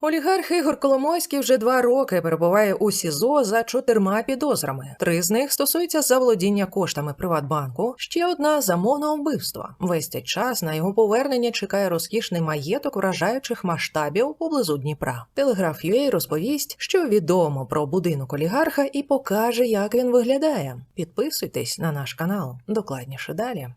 Олігарх Ігор Коломойський вже два роки перебуває у СІЗО за чотирма підозрами. Три з них стосуються заволодіння коштами Приватбанку, ще одна замовного вбивства. Весь цей час на його повернення чекає розкішний маєток вражаючих масштабів поблизу Дніпра. Телеграф UA розповість, що відомо про будинок олігарха і покаже, як він виглядає. Підписуйтесь на наш канал. Докладніше далі.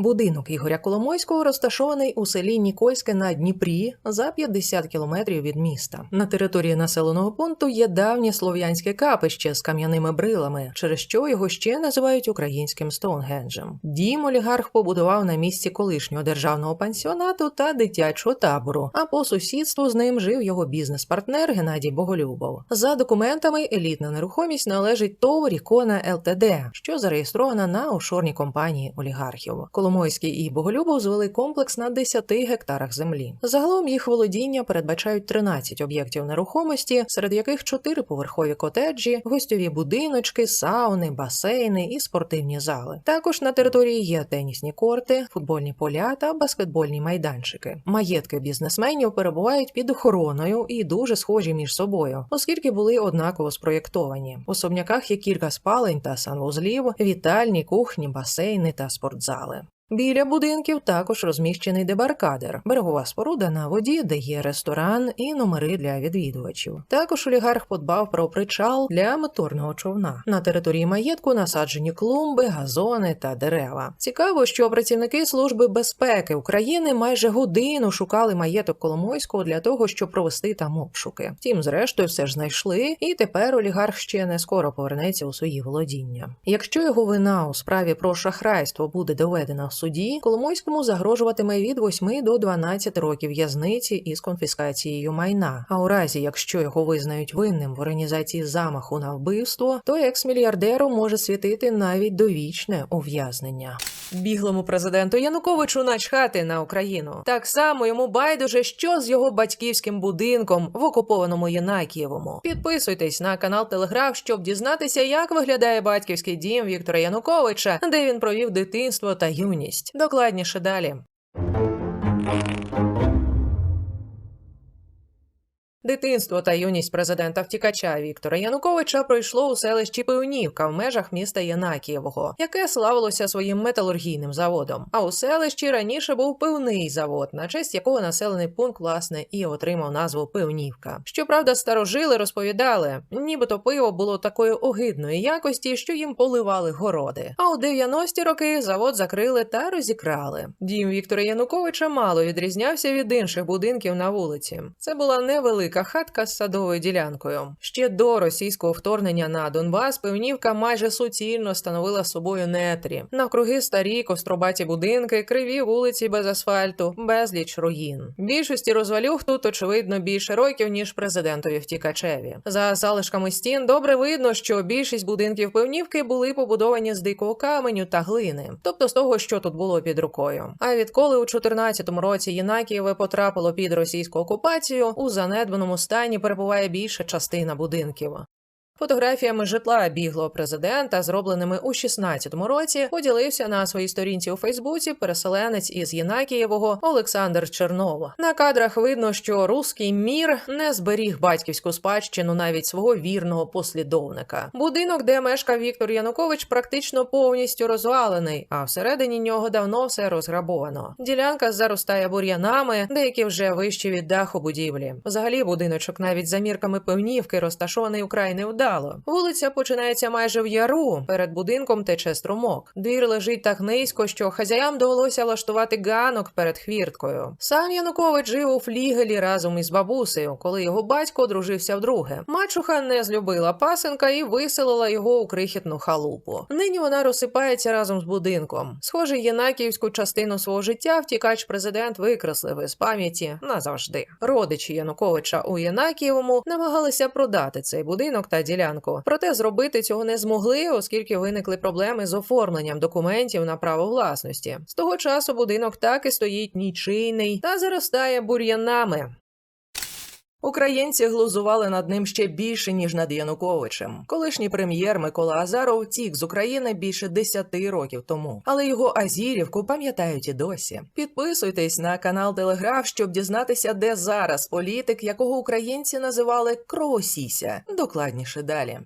Будинок Ігоря Коломойського розташований у селі Нікольське на Дніпрі за 50 кілометрів від міста. На території населеного пункту є давнє слов'янське капище з кам'яними брилами, через що його ще називають українським Стоунгенджем. Дім олігарх побудував на місці колишнього державного пансіонату та дитячого табору. А по сусідству з ним жив його бізнес-партнер Геннадій Боголюбов. За документами, елітна нерухомість належить ТОВ Рікона ЛТД, що зареєстрована на офшорній компанії олігархів. Коломойський і Боголюбов звели комплекс на 10 гектарах землі. Загалом їх володіння передбачають 13 об'єктів нерухомості, серед яких 4 поверхові котеджі, гостьові будиночки, сауни, басейни і спортивні зали. Також на території є тенісні корти, футбольні поля та баскетбольні майданчики. Маєтки бізнесменів перебувають під охороною і дуже схожі між собою, оскільки були однаково спроєктовані. В особняках є кілька спалень та санвузлів, вітальні, кухні, басейни та спортзали. Біля будинків також розміщений дебаркадер, берегова споруда на воді, де є ресторан і номери для відвідувачів. Також олігарх подбав про причал для моторного човна. На території маєтку насаджені клумби, газони та дерева. Цікаво, що працівники служби безпеки України майже годину шукали маєток Коломойського для того, щоб провести там обшуки. Втім, зрештою, все ж знайшли, і тепер олігарх ще не скоро повернеться у свої володіння. Якщо його вина у справі про шахрайство буде доведена суді, Коломойському загрожуватиме від 8 до 12 років в'язниці із конфіскацією майна. А у разі, якщо його визнають винним в організації замаху на вбивство, то екс-мільярдеру може світити навіть довічне ув'язнення. Біглому президенту Януковичу начхати на Україну. Так само йому байдуже, що з його батьківським будинком в окупованому Єнакієвому. Підписуйтесь на канал Телеграф, щоб дізнатися, як виглядає батьківський дім Віктора Януковича, де він провів дитинство та юність. Докладніше далі. Дитинство та юність президента втікача Віктора Януковича пройшло у селищі Пивнівка в межах міста Янакієвого, яке славилося своїм металургійним заводом. А у селищі раніше був пивний завод, на честь якого населений пункт власне і отримав назву Пивнівка. Щоправда, старожили розповідали, нібито пиво було такої огидної якості, що їм поливали городи. А у 90-ті роки завод закрили та розікрали. Дім Віктора Януковича мало відрізнявся від інших будинків на вулиці. Це була невелика хатка з садовою ділянкою. Ще до російського вторгнення на Донбас пивнівка майже суцільно становила собою нетрі. Навкруги старі костробаті будинки, криві вулиці без асфальту, безліч руїн. Більшості розвалюх тут очевидно більше років ніж президентові втікачеві. За залишками стін добре видно, що більшість будинків пивнівки були побудовані з дикого каменю та глини, тобто з того, що тут було під рукою. А відколи у 14-му році Єнакієве потрапило під російську окупацію, у занедбаному стані перебуває більша частина будинків. Фотографіями житла біглого президента, зробленими у 16-му році, поділився на своїй сторінці у Фейсбуці переселенець із Єнакієвого Олександр Чернов. На кадрах видно, що руський мір не зберіг батьківську спадщину навіть свого вірного послідовника. Будинок, де мешкав Віктор Янукович, практично повністю розвалений, а всередині нього давно все розграбовано. Ділянка заростає бур'янами, деякі вже вищі від даху будівлі. Взагалі, будиночок навіть за мірками пивнівки розташований украй невдало. Вулиця починається майже в яру. Перед будинком тече струмок. Двір лежить так низько, що хазяям довелося влаштувати ганок перед хвірткою. Сам Янукович жив у флігелі разом із бабусею, коли його батько одружився вдруге. Мачуха не злюбила пасенка і виселила його у крихітну халупу. Нині вона розсипається разом з будинком. Схоже, єнакіївську частину свого життя втікач президент викреслив із пам'яті назавжди. Родичі Януковича у Єнакієвому намагалися продати цей будинок та ділянку. Проте зробити цього не змогли, оскільки виникли проблеми з оформленням документів на право власності. З того часу будинок так і стоїть нічийний та заростає бур'янами. Українці глузували над ним ще більше ніж над Януковичем. Колишній прем'єр Микола Азаров тік з України більше 10 років тому, але його Азірівку пам'ятають і досі. Підписуйтесь на канал Телеграф, щоб дізнатися, де зараз політик, якого українці називали Кровосіся. Докладніше далі.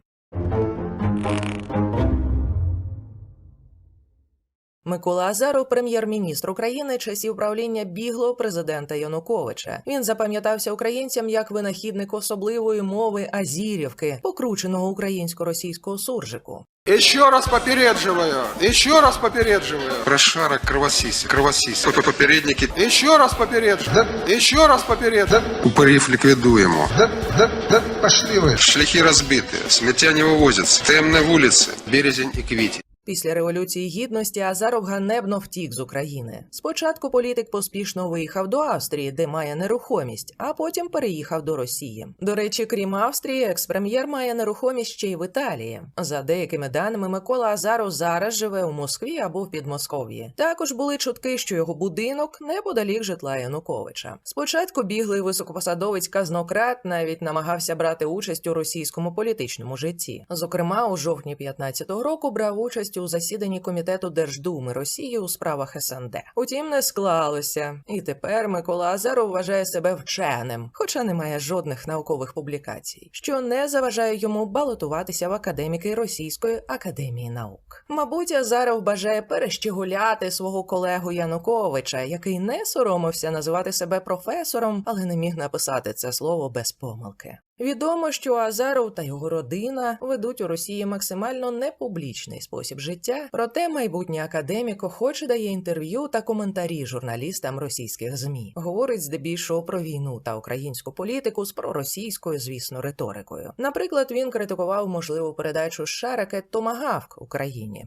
Микола Азаров, прем'єр-міністр України часів правління біглого президента Януковича. Він запам'ятався українцям як винахідник особливої мови Азірівки, покрученого українсько-російського суржику. Еще раз попередживаю, еще раз попередживаю, Прошарок кровосись, кровосись. П- Попередники еще раз попередживаю, еще раз попередживаю. упорів ліквідуємо. Да, да, да, пошли вы. Шляхи розбиті, сміття не вивозяться. Темні вулиці, березень і квіті. Після революції гідності Азаров ганебно втік з України. Спочатку політик поспішно виїхав до Австрії, де має нерухомість, а потім переїхав до Росії. До речі, крім Австрії, експрем'єр має нерухомість ще й в Італії. За деякими даними, Микола Азаров зараз живе у Москві або в Підмосков'ї. Також були чутки, що його будинок неподалік житла Януковича. Спочатку біглий високопосадовець казнократ навіть намагався брати участь у російському політичному житті. Зокрема, у жовтні 15-го року брав участь у засіданні комітету Держдуми Росії у справах СНД. Утім, не склалося, і тепер Микола Азаров вважає себе вченим, хоча не має жодних наукових публікацій, що не заважає йому балотуватися в академіки Російської академії наук. Мабуть, Азаров бажає перещегуляти свого колегу Януковича, який не соромився називати себе професором, але не міг написати це слово без помилки. Відомо, що Азаров та його родина ведуть у Росії максимально непублічний спосіб життя, проте майбутній академік охоче дає інтерв'ю та коментарі журналістам російських змі. Говорить здебільшого про війну та українську політику з проросійською, звісно, риторикою. Наприклад, він критикував можливу передачу США ракет Томагавк Україні.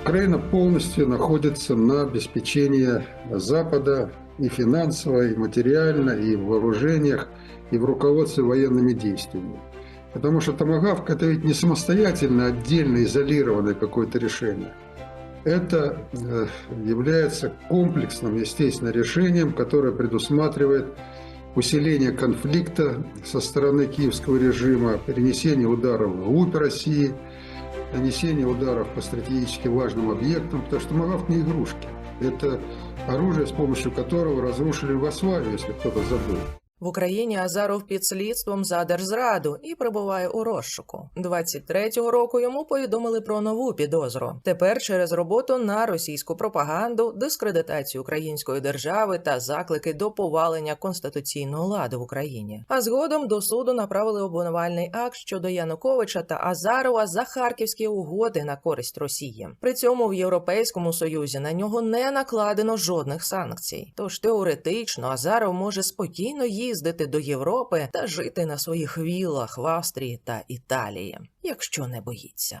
Украина полностью находится на обеспечении Запада и финансово, и материально, и в вооружениях, и в руководстве военными действиями. Потому что томагавк это ведь не самостоятельно, отдельно изолированное какое-то решение. Это э, является комплексным, естественно, решением, которое предусматривает усиление конфликта со стороны киевского режима, перенесение ударов вглубь России, нанесение ударов по стратегически важным объектам, потому что томагавк не игрушки. Это оружие, с помощью которого разрушили Югославию, если кто-то забыл. В Україні Азаров під слідством за держзраду і перебуває у розшуку. 23-го року йому повідомили про нову підозру. Тепер через роботу на російську пропаганду, дискредитацію української держави та заклики до повалення конституційного ладу в Україні. А згодом до суду направили обвинувальний акт щодо Януковича та Азарова за харківські угоди на користь Росії. При цьому в Європейському Союзі на нього не накладено жодних санкцій. Тож теоретично Азаров може спокійно їздити до Європи та жити на своїх вілах в Австрії та Італії, якщо не боїться.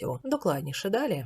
Докладніше далі.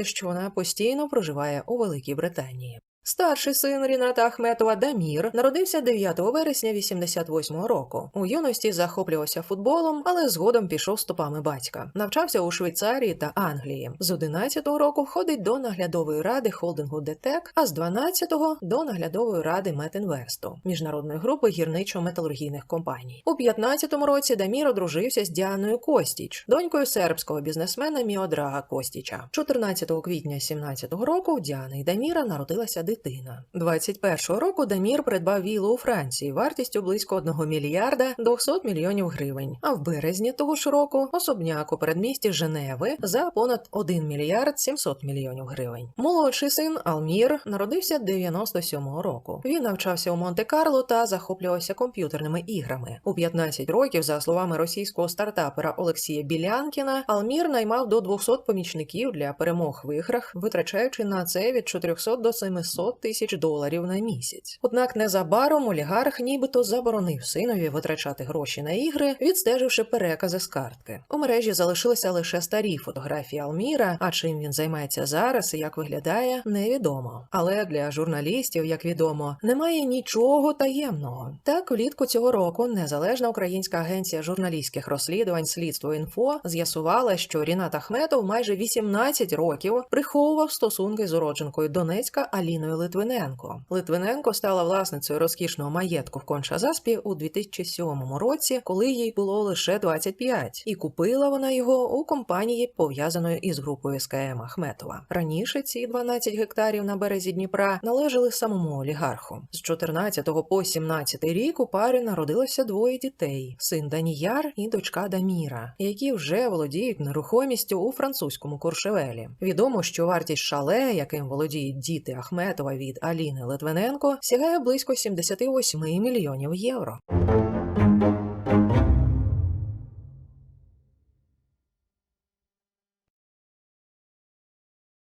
що вона постійно проживає у Великій Британії. Старший син Ріната Ахметова Дамір народився 9 вересня 88 року. У юності захоплювався футболом, але згодом пішов стопами батька. Навчався у Швейцарії та Англії. З 11-го року входить до наглядової ради холдингу ДТЕК, а з 12-го – до наглядової ради Метінвесту міжнародної групи гірничо-металургійних компаній. У 15-му році Дамір одружився з Діаною Костіч, донькою сербського бізнесмена Міодрага Костіча. 14 квітня 17-го року у Діани і Даміра народилася дитина. 21-го року Дамір придбав віллу у Франції вартістю близько 1 мільярда 200 мільйонів гривень. А в березні того ж року особняк у передмісті Женеви за понад 1 мільярд 700 мільйонів гривень. Молодший син Алмір народився 97-го року. Він навчався у Монте-Карло та захоплювався комп'ютерними іграми. У 15 років, за словами російського стартапера Олексія Білянкіна, Алмір наймав до 200 помічників для перемог в іграх, витрачаючи на це від 400 до 700 тисяч доларів на місяць. Однак незабаром олігарх нібито заборонив синові витрачати гроші на ігри, відстеживши перекази з картки. У мережі залишилися лише старі фотографії Алміра. А чим він займається зараз і як виглядає, невідомо. Але для журналістів, як відомо, немає нічого таємного. Так, влітку цього року незалежна українська агенція журналістських розслідувань Слідство інфо з'ясувала, що Рінат Ахметов майже 18 років приховував стосунки з уродженкою Донецька Аліною Литвиненко. Литвиненко стала власницею розкішного маєтку в Конча-Заспі у 2007 році, коли їй було лише 25, і купила вона його у компанії, пов'язаної із групою СКМ Ахметова. Раніше ці 12 гектарів на березі Дніпра належали самому олігарху. З 14 по 17 рік у парі народилося двоє дітей: син Даніяр і дочка Даміра, які вже володіють нерухомістю у французькому Куршевелі. Відомо, що вартість шале, яким володіють діти Ахметова від Аліни Литвиненко, сягає близько 78 мільйонів євро.